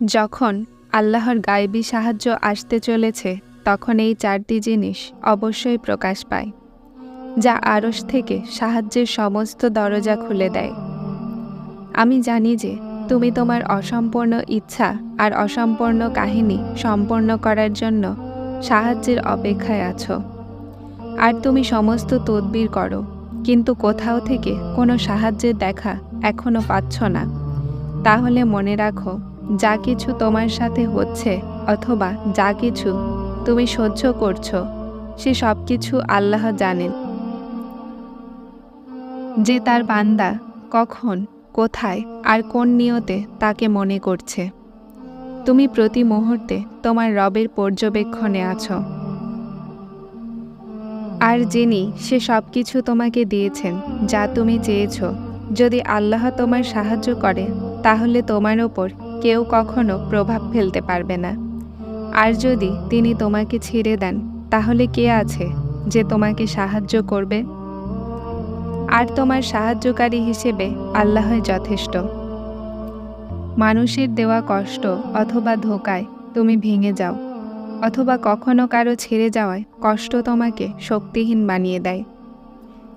যখন আল্লাহর গায়েবী সাহায্য আসতে চলেছে, তখন এই চারটি জিনিস অবশ্যই প্রকাশ পায়, যা আড়স থেকে সাহায্যের সমস্ত দরজা খুলে দেয়। আমি জানি যে তুমি তোমার অসম্পূর্ণ ইচ্ছা আর অসম্পূর্ণ কাহিনী সম্পন্ন করার জন্য সাহায্যের অপেক্ষায় আছো। আর তুমি সমস্ত তদবির করো, কিন্তু কোথাও থেকে কোনো সাহায্যের দেখা এখনও পাচ্ছ না। তাহলে মনে রাখো যা কিছু তোমার সাথে হচ্ছে অথবা যা কিছু তুমি সহ্য করছ, সে সব কিছু আল্লাহ জানেন। যে তার বান্দা কখন, কোথায় আর কোন নিয়তে তাকে মনে করছে। তুমি প্রতি মুহূর্তে তোমার রবের পর্যবেক্ষণে আছো। আর যিনি সে সব কিছু তোমাকে দিয়েছেন, যা তুমি চেয়েছ, যদি আল্লাহ তোমার সাহায্য করে, তাহলে তোমার ওপর কেউ কখনো প্রভাব ফেলতে পারবে না। আর যদি তিনি তোমাকে ছিঁড়ে দেন, তাহলে কে আছে যে তোমাকে সাহায্য করবে? আর তোমার সাহায্যকারী হিসেবে আল্লাহই যথেষ্ট। মানুষের দেওয়া কষ্ট অথবা ধোকায় তুমি ভেঙে যাও, অথবা কখনো কারও ছেড়ে যাওয়ায় কষ্ট তোমাকে শক্তিহীন বানিয়ে দেয়।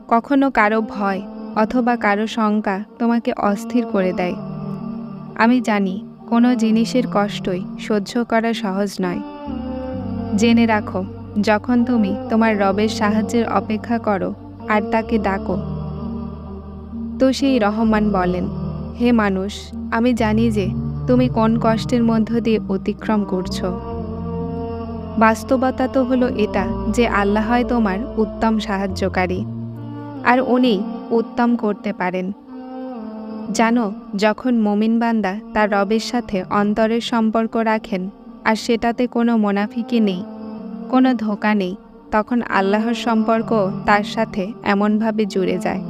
কখনো কারও ভয় অথবা কারও শঙ্কা তোমাকে অস্থির করে দেয়। আমি জানি কোনো জিনিসের কষ্টই সহ্য করা সহজ নয়। জেনে রাখো, যখন তুমি তোমার রবের সাহায্যের অপেক্ষা করো আর তাকে ডাকো। তো সেই রহমান বলেন, হে মানুষ, আমি জানি যে তুমি কোন কষ্টের মধ্য দিয়ে অতিক্রম করছ। বাস্তবতা তো হলো এটা যে আল্লাহ হয় তোমার উত্তম সাহায্যকারী। আর উনি উত্তম করতে পারেন। জানো, যখন মমিন বান্দা তার রবের সাথে অন্তরের সম্পর্ক রাখেন, আর সেটাতে কোনো মোনাফিকি নেই, কোনো ধোকা নেই, তখন আল্লাহর সম্পর্ক তার সাথে এমনভাবে জুড়ে যায়।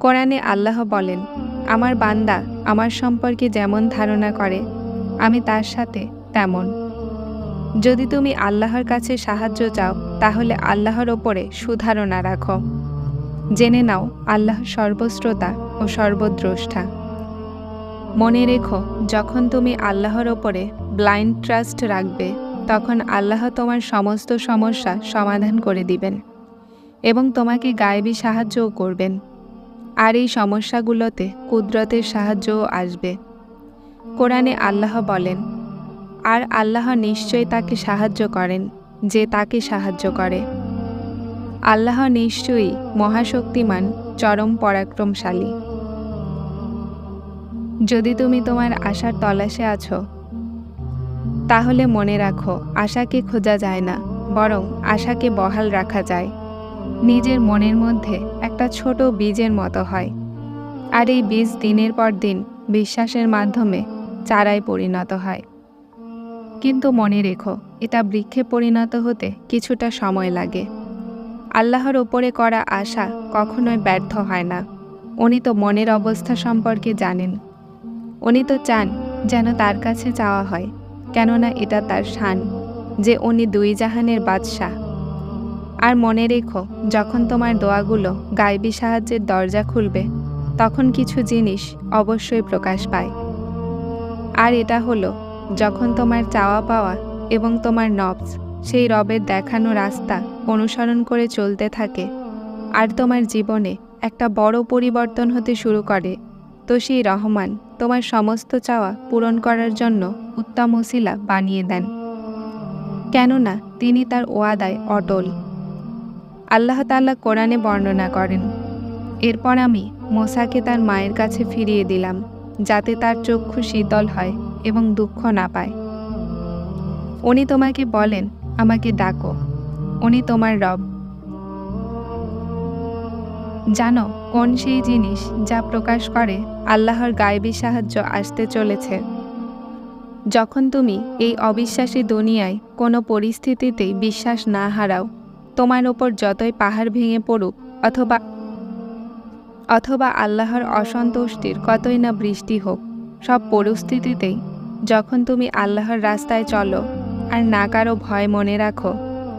কোরআনে আল্লাহ বলেন, আমার বান্দা আমার সম্পর্কে যেমন ধারণা করে, আমি তার সাথে তেমন। যদি তুমি আল্লাহর কাছে সাহায্য চাও, তাহলে আল্লাহর ওপরে সুধারণা রাখো। জেনে নাও আল্লাহ সর্বশ্রোতা ও সর্বদ্রষ্টা। মনে রেখো, যখন তুমি আল্লাহর ওপরে ব্লাইন্ড ট্রাস্ট রাখবে, তখন আল্লাহ তোমার সমস্ত সমস্যা সমাধান করে দিবেন এবং তোমাকে গায়েবী সাহায্যও করবেন। আর এই সমস্যাগুলোতে কুদরতের সাহায্যও আসবে। কোরআনে আল্লাহ বলেন, আর আল্লাহ নিশ্চয় তাকে সাহায্য করেন, যে তাকে সাহায্য করে। আল্লাহ নিশ্চয়ই মহাশক্তিমান, চরম পরাক্রমশালী। যদি তুমি তোমার আশার তলাশে আছো, তাহলে মনে রাখো, আশাকে খোঁজা যায় না, বরং আশাকে বহাল রাখা যায়। নিজের মনের মধ্যে একটা ছোট বীজের মতো হয়। আর এই বীজ দিনের পর দিন বিশ্বাসের মাধ্যমে চারায় পরিণত হয়। কিন্তু মনে রেখো, এটা বৃক্ষে পরিণত হতে কিছুটা সময় লাগে। আল্লাহর ওপরে করা আশা কখনোই ব্যর্থ হয় না। উনি তো মনের অবস্থা সম্পর্কে জানেন। উনি তো চান যেন তার কাছে চাওয়া হয়, কেননা এটা তার শান যে উনি দুই জাহানের বাদশাহ। আর মনে রেখো, যখন তোমার দোয়াগুলো গায়েবী সাহায্যের দরজা খুলবে, তখন কিছু জিনিস অবশ্যই প্রকাশ পায়। আর এটা হলো, যখন তোমার চাওয়া পাওয়া এবং তোমার নবস সেই রবের দেখানো রাস্তা অনুসরণ করে চলতে থাকে, আর তোমার জীবনে একটা বড় পরিবর্তন হতে শুরু করে, তো সেই রহমান তোমার সমস্ত চাওয়া পূরণ করার জন্য উত্তম ওসিলা বানিয়ে দেন। কেননা তিনি তার ওয়াদায় অটল। আল্লাহ তাল্লাহ কোরআনে বর্ণনা করেন, এরপর আমি মোসাকে তার মায়ের কাছে ফিরিয়ে দিলাম, যাতে তার চক্ষু শীতল হয় এবং দুঃখ না পায়। উনি তোমাকে বলেন, আমাকে ডাকো। উনি তোমার রব। জানো কোন সেই জিনিস যা প্রকাশ করে? আল্লাহর গায়েবী সাহায্য আসতে চলেছে। যখন তুমি এই অবিশ্বাসী দুনিয়ায় কোনো পরিস্থিতিতেই বিশ্বাস না হারাও, তোমার ওপর যতই পাহাড় ভেঙে পড়ুক অথবা অথবা আল্লাহর অসন্তুষ্টির কতই না বৃষ্টি হোক, সব পরিস্থিতিতেই যখন তুমি আল্লাহর রাস্তায় চলো আর না কারও ভয় মনে রাখো,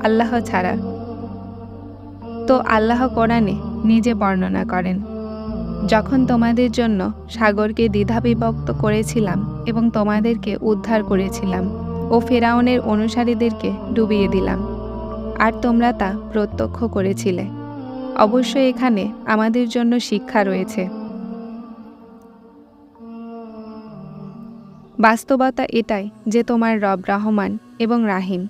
আল্লাহ ছাড়া। তো আল্লাহ কোরআনে নিজে বর্ণনা করেন। যখন তোমাদের জন্য সাগরকে দ্বিধাবিভক্ত করেছিলাম এবং তোমাদেরকে উদ্ধার করেছিলাম, ও ফেরাউনের অনুসারীদেরকে ডুবিয়ে দিলাম। আর তোমরা তা প্রত্যক্ষ করেছিলে। অবশ্যই এখানে আমাদের জন্য শিক্ষা রয়েছে। বাস্তবতা এটাই যে তোমার রব রহমান এবং রাহিম।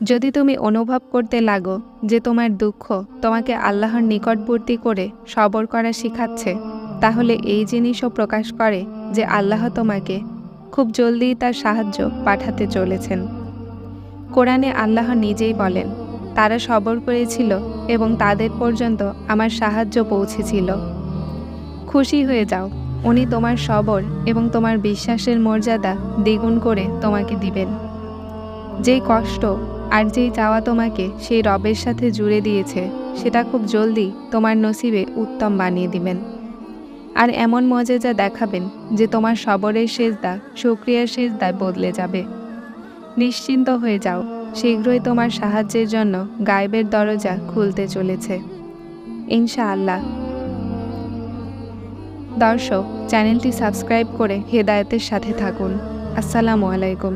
যদি তুমি অনুভব করতে লাগো যে তোমার দুঃখ তোমাকে আল্লাহর নিকটবর্তী করে সবর করা শিখাচ্ছে, তাহলে এই জিনিসও প্রকাশ করে যে আল্লাহ তোমাকে খুব জলদি তার সাহায্য পাঠাতে চলেছেন। কোরআনে আল্লাহ নিজেই বলেন, তারা সবর করেছিল এবং তাদের পর্যন্ত আমার সাহায্য পৌঁছেছিল। খুশি হয়ে যাও, উনি তোমার সবর এবং তোমার বিশ্বাসের মর্যাদা দ্বিগুণ করে তোমাকে দিবেন। যেই কষ্ট আর যেই চাওয়া তোমাকে সেই রবের সাথে জুড়ে দিয়েছে, সেটা খুব জলদি তোমার নসিবে উত্তম বানিয়ে দিবেন। আর এমন মজেজা দেখাবেন যে তোমার সবরের সেজদা, সক্রিয়ার সেজদায় বদলে যাবে। নিশ্চিন্ত হয়ে যাও, শীঘ্রই তোমার সাহায্যের জন্য গায়েবের দরজা খুলতে চলেছে। ইনশাআল্লাহ। দর্শক, চ্যানেলটি সাবস্ক্রাইব করে হেদায়েতের সাথে থাকুন। আসসালামু আলাইকুম।